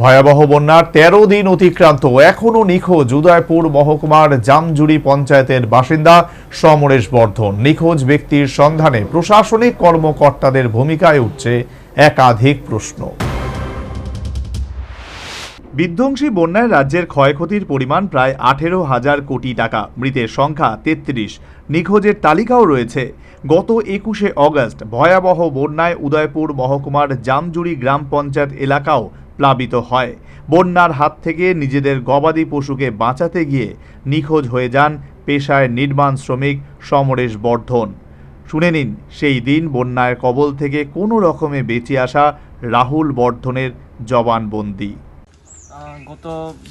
ভয়াবহ বন্যার তেরো দিন অতিক্রান্ত। এখনও নিখোঁজ উদয়পুর মহকুমার জামজুড়ি পঞ্চায়েতের বাসিন্দা সমরেশ বর্ধন। নিখোঁজ ব্যক্তির সন্ধানে প্রশাসনিক কর্মকর্তাদের ভূমিকায় উঠছে একাধিক প্রশ্ন। বিধ্বংসী বন্যায় রাজ্যের ক্ষয়ক্ষতির পরিমাণ প্রায় আঠেরো হাজার কোটি টাকা। মৃতের সংখ্যা তেত্রিশ। নিখোঁজের তালিকাও রয়েছে। গত একুশে অগস্ট ভয়াবহ বন্যায় উদয়পুর মহকুমার জামজুড়ি গ্রাম পঞ্চায়েত এলাকাও প্লাবিত হয়। বন্যার হাত থেকে নিজেদের গবাদি পশুকে বাঁচাতে গিয়ে নিখোঁজ হয়ে যান পেশায় নির্মাণ শ্রমিক সমরেশ বর্ধন। শুনে নিন, সেই দিন বন্যার কবল থেকে কোনো রকমে বেঁচে আসা রাহুল বর্ধনের জবানবন্দি। গত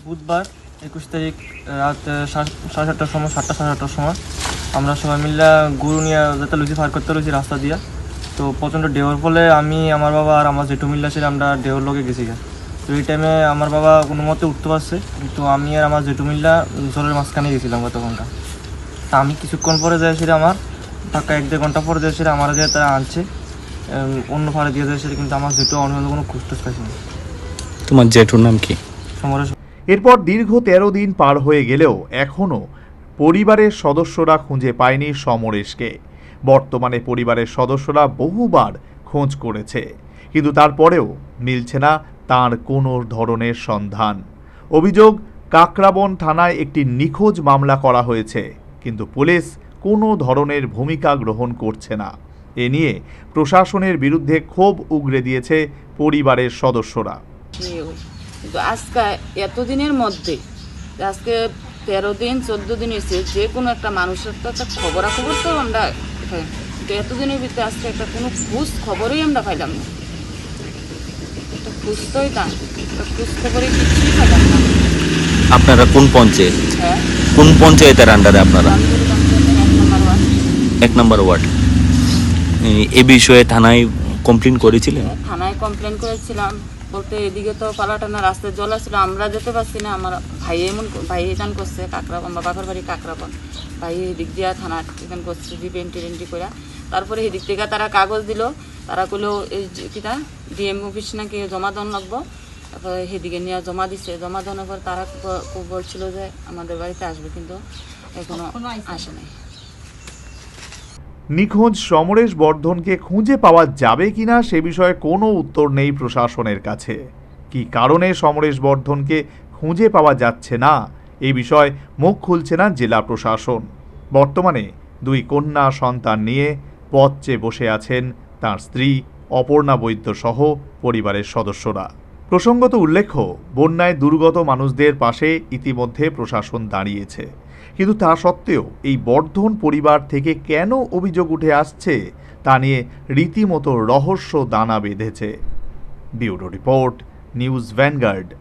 বুধবার একুশ তারিখ রাত সাড়ে সাতটার সময়, সাতটা সাড়ে সাতটার সময় আমরা সবাই মিলে গরু নিয়ে যাতে লুচি পার করতে লুচি রাস্তা দিয়া। তো প্রচণ্ড ঢেউর ফলে আমি, আমার বাবা আর আমার জেঠু মিল্লা ছিল আমরা ঢেউর লোকে গেছি গা। তো এই টাইমে আমার বাবা কোনো মতে উঠতে পারছে কিন্তু আমি আর আমার জেঠু মিল্লা জলের মাঝখানে গেছিলাম গতক্ষণটা তা আমি কিছুক্ষণ পরে যাইছিল আমার ফাঁকা এক দেড় ঘণ্টা পরে যাইছিল আমার যে তারা আনছে অন্য ফাড়ে দিয়ে যাইছিল কিন্তু আমার জেঠু অন্য কোনো খুঁজ টুজ না। তোমার জেঠুর নাম কি? সমরেশ। এরপর দীর্ঘ তেরো দিন পার হয়ে গেলেও এখনও পরিবারের সদস্যরা খুঁজে পায়নি সমরেশকে। বর্তমানে পরিবারের সদস্যরা বহুবার খোঁজ করেছে কিন্তু তারপরেও মিলছে না তার কোনো ধরনের সন্ধান। অভিযোগ, কাকরাবন থানায় একটি নিখোঁজ মামলা করা হয়েছে, কিন্তু পুলিশ কোনো ধরনের ভূমিকা গ্রহণ করছে না। এ নিয়ে প্রশাসনের বিরুদ্ধে ক্ষোভ উগরে দিয়েছে পরিবারের সদস্যরা। আজকে এতদিনের মধ্যে, আজকে তেরো দিন, চোদ্দ দিন হয়েছে যে কোনো একটা মানুষের তো একটা খবরাখবর তো আমরা। এতদিনের ভিতরে আজকে একটা কোনো খোঁজ খবরই আমরা পাইলাম না। না। কিছুই না? আপনারা কোন পঞ্চায়েত? হ্যাঁ। কোন পঞ্চায়েতের আন্ডারে আপনারা? এক নম্বর ওয়ার্ড। এ- বিষয়ে থানায় কমপ্লেন করেছিলেন? থানায় কমপ্লেন করেছিলাম। বলতে এদিকে তো পালাটানা রাস্তায় জল আসছিল আমরা যেতে পারছি না। আমার ভাই এমন ভাই এখান করছে কাকরাবন বা বাপের বাড়ি কাকরাবন। ভাই এদিক দিয়া থানা এখান করছে জিপ এন্ট্রি এন্ট্রি করে তারপরে এদিক থেকে তারা কাগজ দিল তারা কইলো এই যে কিটা ডিএম অফিস নাকি জমা দেন লাগবো? তারপরে সেদিকে নিয়ে জমা দিছে। জমা দেওয়ার পর তারা বলছিল যে আমাদের বাড়িতে আসবে কিন্তু এখনও আসে নাই। নিখোঁজ সমরেশ বর্ধনকে খুঁজে পাওয়া যাবে কিনা সে বিষয়ে কোনো উত্তর নেই প্রশাসনের কাছে। কি কারণে সমরেশ বর্ধনকে খুঁজে পাওয়া যাচ্ছে না এই বিষয়ে মুখ খুলছে না জেলা প্রশাসন। বর্তমানে দুই কন্যা সন্তান নিয়ে পথ চেয়ে বসে আছেন তার স্ত্রী অপর্ণা বৈদ্য সহ পরিবারের সদস্যরা। প্রসঙ্গত উল্লেখ্য, বন্যায় দুর্গত মানুষদের পাশে ইতিমধ্যে প্রশাসন দাঁড়িয়েছে। কিন্তু তা সত্ত্বেও এই বর্ধন পরিবার থেকে কেন অভিযোগ উঠে আসছে তা নিয়ে রীতিমতো রহস্য দানা বেঁধেছে। Bureau report, News Vanguard.